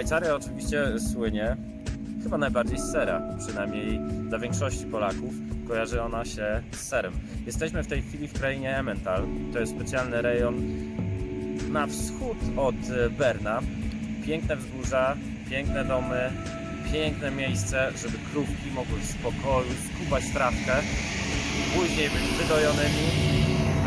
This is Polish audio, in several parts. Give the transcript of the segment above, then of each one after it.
Szwajcaria oczywiście słynie chyba najbardziej z sera, przynajmniej dla większości Polaków kojarzy ona się z serem. Jesteśmy w tej chwili w krainie Emmental. To jest specjalny rejon na wschód od e, Berna. Piękne wzgórza, piękne domy, piękne miejsce, żeby krówki mogły w spokoju skubać trawkę, później być wydojonymi,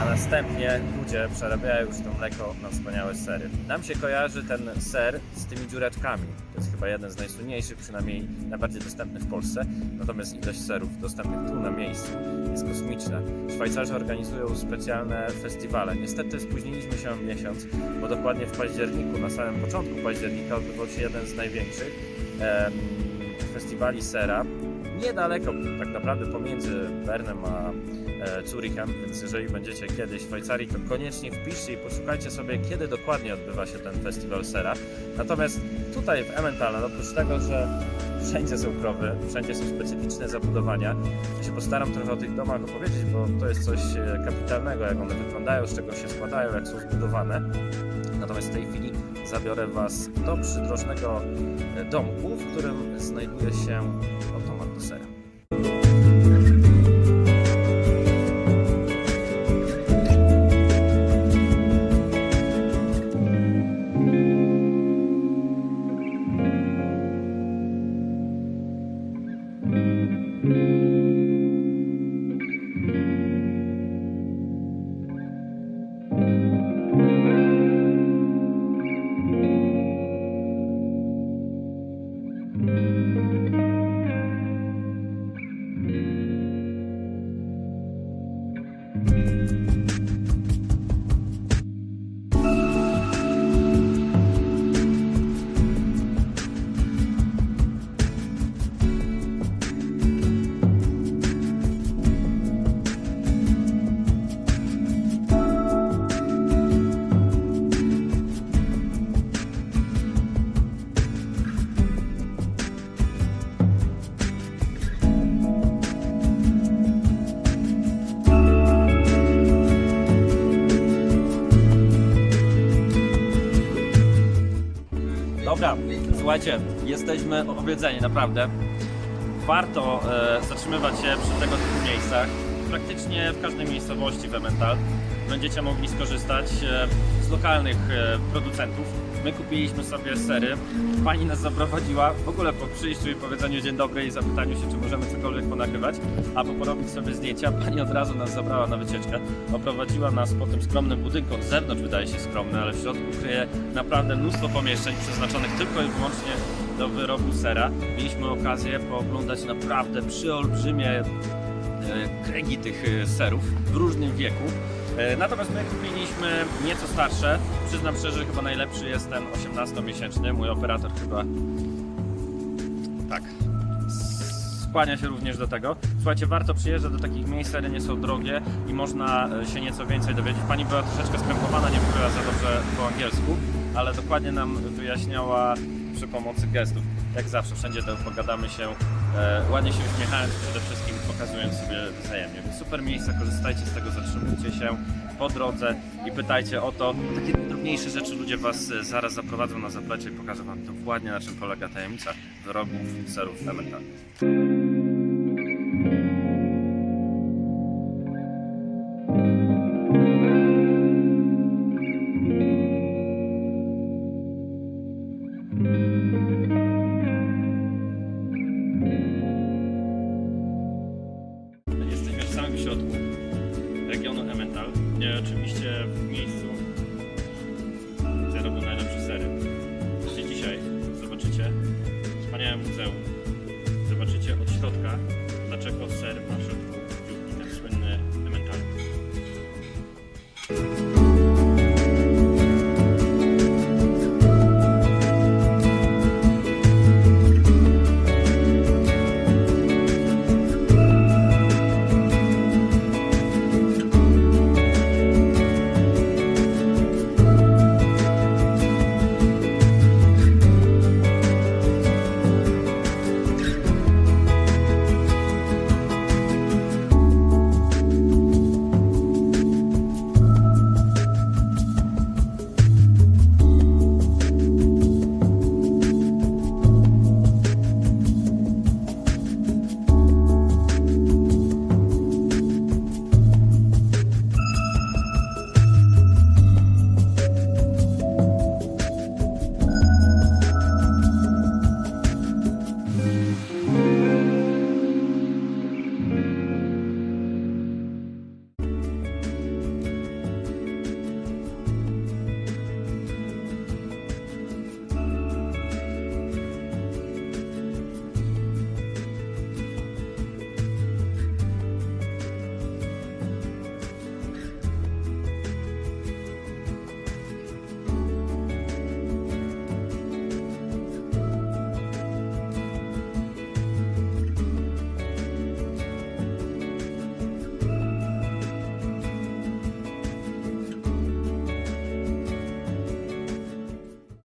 a następnie ludzie przerabiają już to mleko na wspaniałe sery. Nam się kojarzy ten ser z tymi dziureczkami. To jest chyba jeden z najsłynniejszych, przynajmniej najbardziej dostępnych w Polsce. Natomiast ilość serów dostępnych tu na miejscu jest kosmiczna. Szwajcarzy organizują specjalne festiwale. Niestety spóźniliśmy się o miesiąc, bo dokładnie w październiku, na samym początku października odbywał się jeden z największych em, festiwali sera. Niedaleko, tak naprawdę pomiędzy Bernem a e, Zurichem, więc jeżeli będziecie kiedyś w Szwajcarii, to koniecznie wpiszcie i poszukajcie sobie, kiedy dokładnie odbywa się ten festiwal sera. Natomiast tutaj w Emmentaler, oprócz tego, że wszędzie są krowy, wszędzie są specyficzne zabudowania, ja się postaram trochę o tych domach opowiedzieć, bo to jest coś e, kapitalnego, jak one wyglądają, z czego się składają, jak są zbudowane. Natomiast w tej chwili zabiorę Was do przydrożnego e, domku, w którym znajduje się automat Dobra, słuchajcie, jesteśmy objedzeni, naprawdę. Warto e, zatrzymywać się przy tego typu miejscach. Praktycznie w każdej miejscowości w Emmental będziecie mogli skorzystać e, z lokalnych e, producentów. My kupiliśmy sobie sery. Pani nas zaprowadziła w ogóle po przyjściu i powiedzeniu dzień dobry i zapytaniu się, czy możemy cokolwiek ponagrywać, albo porobić sobie zdjęcia. Pani od razu nas zabrała na wycieczkę. Oprowadziła nas po tym skromnym budynku. Od zewnątrz wydaje się skromny, ale w środku kryje naprawdę mnóstwo pomieszczeń przeznaczonych tylko i wyłącznie do wyrobu sera. Mieliśmy okazję pooglądać naprawdę przeolbrzymie e, kręgi tych e, serów w różnym wieku. E, Natomiast my kupiliśmy nieco starsze. Przyznam szczerze, że chyba najlepszy jest ten 18-miesięczny. Mój operator chyba tak skłania się również do tego. Słuchajcie, warto przyjeżdżać do takich miejsc, sery nie są drogie i można e, się nieco więcej dowiedzieć. Pani była troszeczkę skrępowana, nie mówiła za dobrze po angielsku, ale dokładnie nam wyjaśniała przy pomocy gestów. Jak zawsze, wszędzie to pogadamy się, e, ładnie się uśmiechając, przede wszystkim pokazując sobie wzajemnie. Więc super miejsca, korzystajcie z tego, zatrzymujcie się po drodze i pytajcie o to. Takie drobniejsze rzeczy ludzie Was e, zaraz zaprowadzą na zaplecze i pokażę Wam dokładnie na czym polega tajemnica wyrobów serów elementarnych. Środku regionu Emmental, gdzie oczywiście w miejscu, gdzie robią najlepsze sery. Gdzie dzisiaj zobaczycie wspaniałe muzeum.